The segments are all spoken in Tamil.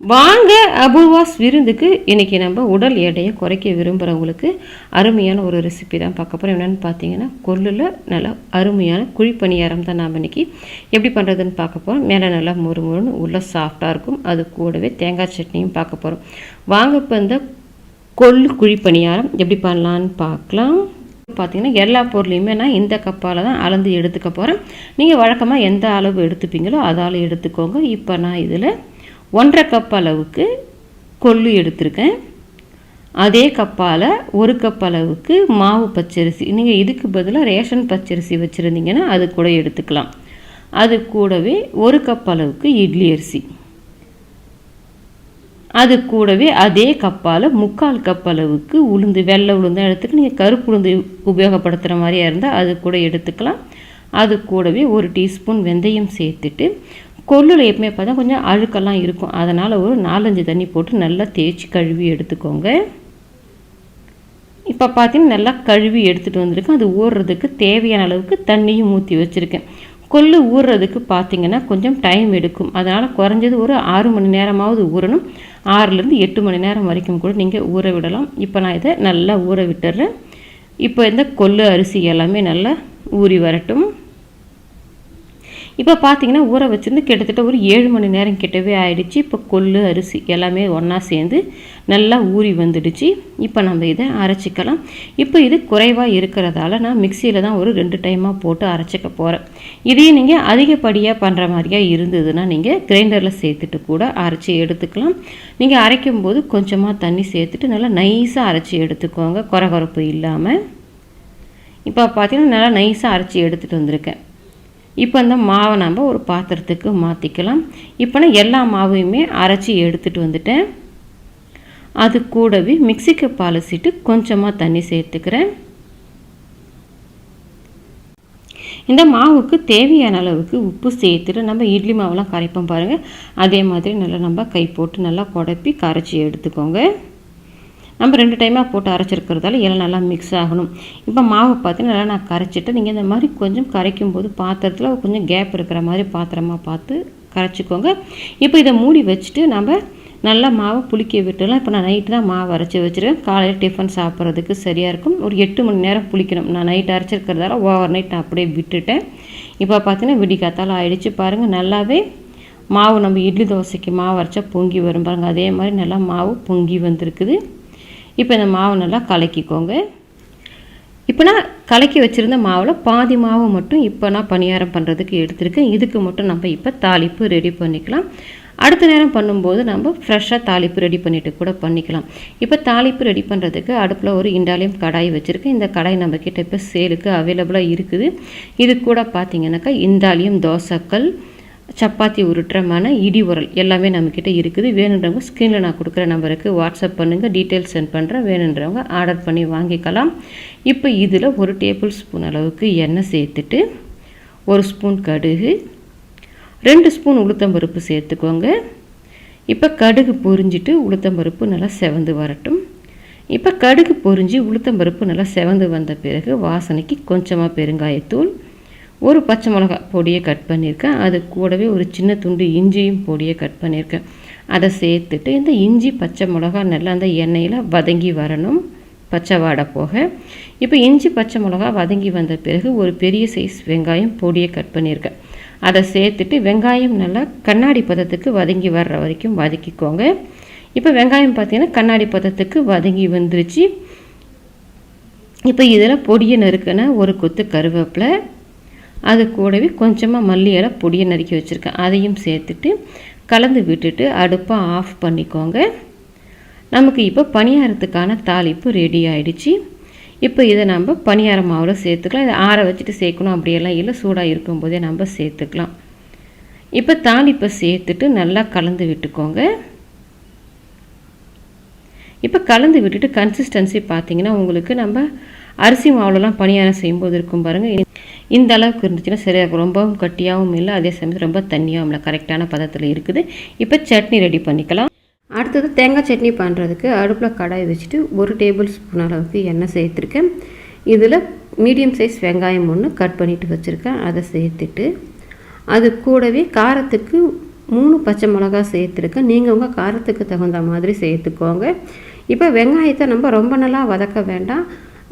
வாங்க அபூவாஸ் விருந்துக்கு இன்றைக்கி நம்ம உடல் எடையை குறைக்க விரும்புகிறவங்களுக்கு அருமையான ஒரு ரெசிபி தான் பார்க்க போகிறோம் என்னென்னு பார்த்தீங்கன்னா கொல்லில் நல்லா அருமையான குழிப்பணியாரம் தான் நாம் இன்றைக்கி எப்படி பண்ணுறதுன்னு பார்க்க போகிறோம் மேலே நல்லா முறுமுறுன்னு உள்ளே சாஃப்டாக இருக்கும். அது கூடவே தேங்காய் சட்னியும் பார்க்க போகிறோம் வாங்க இப்போ இந்த கொள்ளு குழிப்பணியாரம் எப்படி பண்ணலான்னு பார்க்கலாம். பார்த்தீங்கன்னா எல்லா பொருளையுமே நான் இந்த கப்பால் தான் அளந்து எடுத்துக்க போகிறேன் நீங்கள் வழக்கமாக எந்த அளவு எடுத்துப்பீங்களோ அதால் எடுத்துக்கோங்க. இப்போ நான் இதில் ஒன்றரை கப் அளவுக்கு கொள்ளு எடுத்திருக்கேன். அதே கப்பால் ஒரு கப் அளவுக்கு மாவு பச்சரிசி. நீங்கள் இதுக்கு பதிலாக ரேஷன் பச்சரிசி வச்சுருந்தீங்கன்னா அது கூட எடுத்துக்கலாம். அது கூடவே ஒரு கப் அளவுக்கு இட்லி அரிசி. அது கூடவே அதே கப்பால் முக்கால் கப் அளவுக்கு உளுந்து வெள்ளை உளுந்தாக எடுத்துக்க நீங்கள் கருப்பு உளுந்து உபயோகப்படுத்துகிற மாதிரியா இருந்தால் அது கூட எடுத்துக்கலாம். அது கூடவே ஒரு டீஸ்பூன் வெந்தயம் சேர்த்துட்டு கொள்ளில் எப்பவுமே பார்த்தா கொஞ்சம் அழுக்கெல்லாம் இருக்கும். அதனால் ஒரு நாலஞ்சு தண்ணி போட்டு நல்லா தேய்ச்சி கழுவி எடுத்துக்கோங்க. இப்போ பார்த்தீங்கன்னா நல்லா கழுவி எடுத்துகிட்டு வந்திருக்கேன். அது ஊறுறதுக்கு தேவையான அளவுக்கு தண்ணியும் ஊற்றி வச்சுருக்கேன். கொள்ளு ஊறுறதுக்கு பார்த்தீங்கன்னா கொஞ்சம் டைம் எடுக்கும். அதனால் குறைஞ்சது ஒரு ஆறு மணி நேரமாவது ஊறணும். ஆறுலேருந்து எட்டு மணி நேரம் வரைக்கும் கூட நீங்கள் ஊற விடலாம். இப்போ நான் இதை நல்லா ஊற விட்டுறேன். இப்போ இந்த கொள்ளு அரிசி எல்லாமே நல்லா ஊறி வரட்டும். இப்போ பார்த்தீங்கன்னா ஊற வச்சுருந்து கிட்டத்தட்ட ஒரு ஏழு மணி நேரம் கிட்டவே ஆயிடுச்சு. இப்போ கொள்ளு அரிசி எல்லாமே ஒன்றா சேர்ந்து நல்லா ஊறி வந்துடுச்சு. இப்போ நம்ம இதை அரைச்சிக்கலாம். இப்போ இது குறைவாக இருக்கிறதால நான் மிக்சியில் தான் ஒரு ரெண்டு டைமாக போட்டு அரைச்சிக்க போகிறேன் இதையும் நீங்கள் அதிகப்படியாக பண்ணுற மாதிரியா இருந்ததுன்னா நீங்கள் கிரைண்டரில் சேர்த்துட்டு கூட அரைச்சி எடுத்துக்கலாம். நீங்கள் அரைக்கும் போது கொஞ்சமாக தண்ணி சேர்த்துட்டு நல்லா நைஸாக அரைச்சி எடுத்துக்கோங்க. குறகுறப்பு இல்லாமல் இப்போ பார்த்தீங்கன்னா நல்லா நைஸாக அரைச்சி எடுத்துகிட்டு வந்திருக்கேன். இப்போ அந்த மாவை நம்ம ஒரு பாத்திரத்துக்கு மாற்றிக்கலாம் இப்போ நான் எல்லா மாவையுமே அரைச்சி எடுத்துகிட்டு வந்துட்டேன். அது கூடவே மிக்சிக்கு பாலசிட்டு கொஞ்சமாக தண்ணி சேர்த்துக்கிறேன். இந்த மாவுக்கு தேவையான அளவுக்கு உப்பு சேர்த்துட்டு நம்ம இட்லி மாவெல்லாம் கரைப்போம் பாருங்கள் அதே மாதிரி நல்லா நம்ம கை போட்டு நல்லா குடப்பி கரைச்சி எடுத்துக்கோங்க. நம்ம ரெண்டு டைமாக போட்டு அரைச்சிருக்கிறதால எல்லாம் நல்லா மிக்ஸ் ஆகணும். இப்போ மாவு பார்த்தீங்கன்னா நல்லா நான் கரைச்சிட்டு நீங்கள் இந்த மாதிரி கொஞ்சம் கரைக்கும் போது பாத்திரத்தில் கொஞ்சம் கேப் இருக்கிற மாதிரி பாத்திரமாக பார்த்து கரைச்சிக்கோங்க. இப்போ இதை மூடி வச்சுட்டு நம்ம நல்லா மாவை புளிக்க விட்டுலாம் இப்போ நான் நைட்டு தான் மாவு அரைச்சி வச்சுருக்கேன். காலையில் டிஃபன் சாப்பிட்றதுக்கு சரியாக இருக்கும். ஒரு எட்டு மணி நேரம் புளிக்கணும். நான் நைட் அரைச்சிருக்கிறதால ஓவர் நைட் நான் அப்படியே விட்டுட்டேன். இப்போ பார்த்தீங்கன்னா விடிக்காத்தால் ஆயிடுச்சு பாருங்கள் நல்லாவே மாவு நம்ம இட்லி தோசைக்கு மாவு அரைச்சா பொங்கி வரும் பாருங்கள் அதே மாதிரி நல்லா மாவு பொங்கி வந்திருக்குது. இப்போ இந்த மாவை நல்லா கலக்கிக்கோங்க. இப்போ நான் கலக்கி வச்சுருந்த மாவில் பாதி மாவு மட்டும் இப்போ நான் பணியாரம் பண்ணுறதுக்கு எடுத்திருக்கேன். இதுக்கு மட்டும் நம்ம இப்போ தாளிப்பு ரெடி பண்ணிக்கலாம். அடுத்த நேரம் பண்ணும்போது நம்ம ஃப்ரெஷ்ஷாக தாளிப்பு ரெடி பண்ணிவிட்டு கூட பண்ணிக்கலாம். இப்போ தாளிப்பு ரெடி பண்ணுறதுக்கு அடுப்பில் ஒரு இண்டாலியம் கடாய் வச்சுருக்கேன். இந்த கடாய் நம்மக்கிட்ட இப்போ சேலுக்கு அவைலபிளாக இருக்குது. இது கூட பார்த்திங்கனாக்கா இந்தாலியம் தோசைக்கல் சப்பாத்தி உருட்டுற மன இடி உரல் எல்லாமே நம்மக்கிட்ட இருக்குது. வேணுன்றவங்க ஸ்க்ரீனில் நான் கொடுக்குற நம்பருக்கு வாட்ஸ்அப் பண்ணுங்கள் டீட்டெயில்ஸ் சென்ட் பண்ணுறேன் வேணுன்றவங்க ஆர்டர் பண்ணி வாங்கிக்கலாம். இப்போ இதில் ஒரு டேபிள் ஸ்பூன் அளவுக்கு எண்ணெய் சேர்த்துட்டு ஒரு ஸ்பூன் கடுகு ரெண்டு ஸ்பூன் உளுத்தம்பருப்பு சேர்த்துக்கோங்க. இப்போ கடுகு பொரிஞ்சிட்டு உளுத்தம்பருப்பு நல்லா செவந்து வரட்டும். இப்போ கடுகு பொரிஞ்சு உளுத்தம்பருப்பு நல்லா செவந்து வந்த பிறகு வாசனைக்கு கொஞ்சமாக பெருங்காயத்தூள் ஒரு பச்சை மிளகா பொடியை கட் பண்ணியிருக்கேன். அது கூடவே ஒரு சின்ன துண்டு இஞ்சியும் பொடியை கட் பண்ணியிருக்கேன். அதை சேர்த்துட்டு இந்த இஞ்சி பச்சை மிளகா நல்லா அந்த எண்ணெயில் வதங்கி வரணும். பச்சை வாடை போக. இப்போ இஞ்சி பச்சை மிளகா வதங்கி வந்த பிறகு ஒரு பெரிய சைஸ் வெங்காயம் பொடியை கட் பண்ணியிருக்கேன். அதை சேர்த்துட்டு வெங்காயம் நல்லா கண்ணாடி பதத்துக்கு வதங்கி வர்ற வரைக்கும் வதக்கிக்கோங்க. இப்போ வெங்காயம் பார்த்திங்கன்னா கண்ணாடி பதத்துக்கு வதங்கி வந்துருச்சு. இப்போ இதில் பொடியை நறுக்கின ஒரு கொத்து கருவேப்பிலை அது கூடவே கொஞ்சமாக மல்லி இலை பொடியை நறுக்கி வச்சுருக்கேன். அதையும் சேர்த்துட்டு கலந்து விட்டுட்டு அடுப்பை ஆஃப் பண்ணிக்கோங்க. நமக்கு இப்போ பணியாரத்துக்கான தாளிப்பு ரெடி ஆகிடுச்சு இப்போ இதை நம்ம பணியார மாவில் சேர்த்துக்கலாம். இதை ஆற வச்சுட்டு சேர்க்கணும். அப்படியெல்லாம் இல்லை. சூடாக இருக்கும்போதே நம்ம சேர்த்துக்கலாம். இப்போ தாளிப்பை சேர்த்துட்டு நல்லா கலந்து விட்டுக்கோங்க. இப்போ கலந்து விட்டுட்டு கன்சிஸ்டன்சி பார்த்தீங்கன்னா உங்களுக்கு நம்ம அரிசி மாவுலலாம் பணியாரம் செய்யும்போது இருக்கும் பாருங்கள் இந்த அளவுக்கு இருந்துச்சுன்னா சரியாக ரொம்பவும் கட்டியாகவும் இல்லை. அதே சமயத்தில் ரொம்ப தண்ணியாகவும் இல்லை. கரெக்டான பதத்தில் இருக்குது. இப்போ சட்னி ரெடி பண்ணிக்கலாம். அடுத்தது தேங்காய் சட்னி பண்ணுறதுக்கு அடுப்பில் கடாய் வச்சுட்டு ஒரு டேபிள் ஸ்பூன் அளவுக்கு எண்ணெய் சேர்த்துருக்கேன். இதில் மீடியம் சைஸ் வெங்காயம் ஒன்று கட் பண்ணிவிட்டு வச்சுருக்கேன். அதை சேர்த்துட்டு அது கூடவே காரத்துக்கு மூணு பச்சை மிளகா சேர்த்துருக்கேன். நீங்கள் உங்கள் காரத்துக்கு தகுந்த மாதிரி சேர்த்துக்கோங்க. இப்போ வெங்காயத்தை நம்ம ரொம்ப நல்லா வதக்க வேண்டாம்.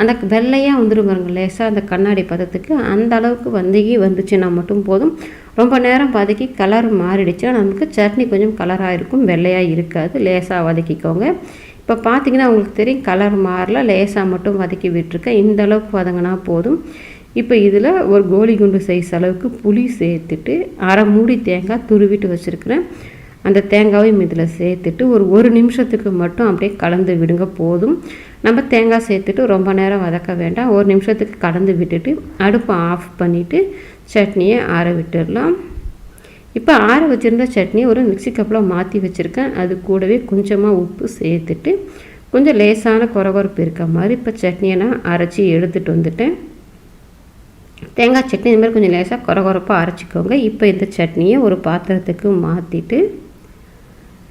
அந்த வெள்ளையாக வந்துடும் பாருங்க லேசாக அந்த கண்ணாடி பதத்துக்கு. அந்த அளவுக்கு வந்தகி வந்துச்சுன்னா மட்டும் போதும். ரொம்ப நேரம் வதக்கி கலர் மாறிடுச்சுன்னா நமக்கு சட்னி கொஞ்சம் கலராக இருக்கும் வெள்ளையாக இருக்காது லேசாக வதக்கிக்கோங்க. இப்போ பார்த்தீங்கன்னா உங்களுக்கு தெரியும் கலர் மாறல லேசாக மட்டும் வதக்கி விட்டுருக்கேன் இந்த அளவுக்கு வதங்கினா போதும். இப்போ இதில் ஒரு கோலி குண்டு சைஸ் அளவுக்கு புளி சேர்த்துட்டு அரை மூடி தேங்காய் துருவிட்டு வச்சுருக்கிறேன். அந்த தேங்காயும் இதில் சேர்த்துட்டு ஒரு ஒரு நிமிஷத்துக்கு மட்டும் அப்படியே கலந்து விடுங்க போதும். நம்ம தேங்காய் சேர்த்துட்டு ரொம்ப நேரம் வதக்க வேண்டாம். ஒரு நிமிஷத்துக்கு கலந்து விட்டுட்டு அடுப்பை ஆஃப் பண்ணிவிட்டு சட்னியை ஆற விட்டுடலாம். இப்போ ஆற வச்சுருந்த சட்னி ஒரு மிக்சி கப்பில் மாற்றி வச்சுருக்கேன். அது கூடவே கொஞ்சமாக உப்பு சேர்த்துட்டு கொஞ்சம் லேசான குறகுறப்பு இருக்க மாதிரி இப்போ சட்னியை நான் அரைச்சி எடுத்துகிட்டு வந்துட்டேன். தேங்காய் சட்னி இந்த மாதிரி கொஞ்சம் லேசாக குறகுறப்பாக அரைச்சிக்கோங்க. இப்போ இந்த சட்னியை ஒரு பாத்திரத்துக்கு மாற்றிட்டு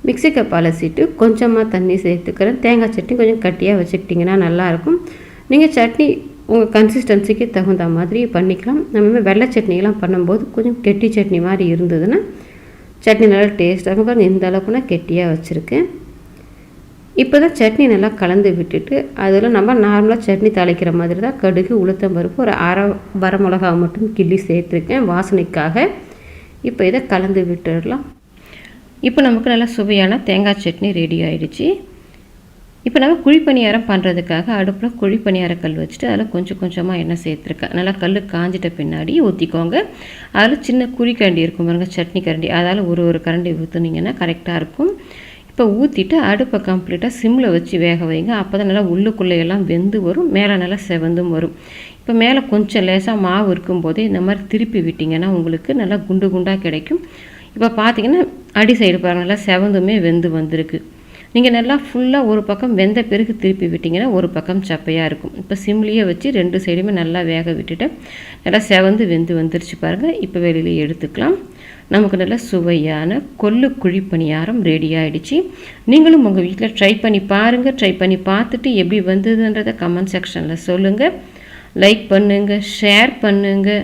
மிக்சி கப் அலசிட்டு கொஞ்சமாக தண்ணி சேர்த்துக்கிறேன் தேங்காய் சட்னி கொஞ்சம் கட்டியாக வச்சுக்கிட்டிங்கன்னா நல்லாயிருக்கும். நீங்கள் சட்னி உங்கள் கன்சிஸ்டன்சிக்கு தகுந்த மாதிரி பண்ணிக்கலாம். நம்ம வெள்ளை சட்னியெல்லாம் பண்ணும்போது கொஞ்சம் கெட்டி சட்னி மாதிரி இருந்ததுன்னா சட்னி நல்லா டேஸ்ட்டாக இருக்கும். பாருங்கள் இந்த அளவுக்கு நான் கெட்டியாக வச்சுருக்கேன். இப்போ தான் சட்னி நல்லா கலந்து விட்டுட்டு அதில் நம்ம நார்மலாக சட்னி தாளிக்கிற மாதிரி தான் கடுகு உளுத்தம் பருப்பு ஒரு அரை வரமிளகா மட்டும் கிள்ளி சேர்த்துருக்கேன் வாசனைக்காக. இப்போ இதை கலந்து விட்டுடலாம். இப்போ நமக்கு நல்லா சுவையான தேங்காய் சட்னி ரெடி ஆகிடுச்சு இப்போ நம்ம குழிப்பணியாரம் பண்ணுறதுக்காக அடுப்பில் குழிப்பணியார கல் வச்சுட்டு அதில் கொஞ்சம் கொஞ்சமாக எண்ணெய் சேர்த்துருக்கேன். நல்லா கல் காஞ்சிட்ட பின்னாடி ஊற்றிக்கோங்க அதில் சின்ன குழி கரண்டி இருக்கும் பாருங்க சட்னி கரண்டி. அதால் ஒரு ஒரு கரண்டி ஊற்றுனீங்கன்னா கரெக்டாக இருக்கும். இப்போ ஊற்றிட்டு அடுப்பை கம்ப்ளீட்டாக சிம்மில் வச்சு வேக வைங்க. அப்போ தான் நல்லா உள்ளுக்குள்ளேயெல்லாம் வெந்து வரும். மேலே நல்லா செவந்தும் வரும். இப்போ மேலே கொஞ்சம் லேசாக மாவு இருக்கும்போதே இந்த மாதிரி திருப்பி விட்டிங்கன்னா உங்களுக்கு நல்லா குண்டு குண்டாக கிடைக்கும். இப்போ பார்த்தீங்கன்னா அடி சைடு பாருங்கள் நல்லா செவந்துமே வெந்து வந்திருக்கு. நீங்கள் நல்லா ஃபுல்லாக ஒரு பக்கம் வெந்த பிறகு திருப்பி விட்டிங்கன்னா ஒரு பக்கம் சப்பையாக இருக்கும். இப்போ சிம்லேயே வச்சு ரெண்டு சைடுமே நல்லா வேக விட்டுட்டு நல்லா செவந்து வெந்து வந்துருச்சு பாருங்கள் இப்போ வெளியில் எடுத்துக்கலாம். நமக்கு நல்ல சுவையான கொல்லு குழி பணியாரம் ரெடி ஆகிடுச்சு நீங்களும் உங்கள் வீட்டில் ட்ரை பண்ணி பாருங்கள் ட்ரை பண்ணி பார்த்துட்டு எப்படி வந்ததுன்றதை கமெண்ட் செக்ஷனில் சொல்லுங்கள் லைக் பண்ணுங்கள் ஷேர் பண்ணுங்கள்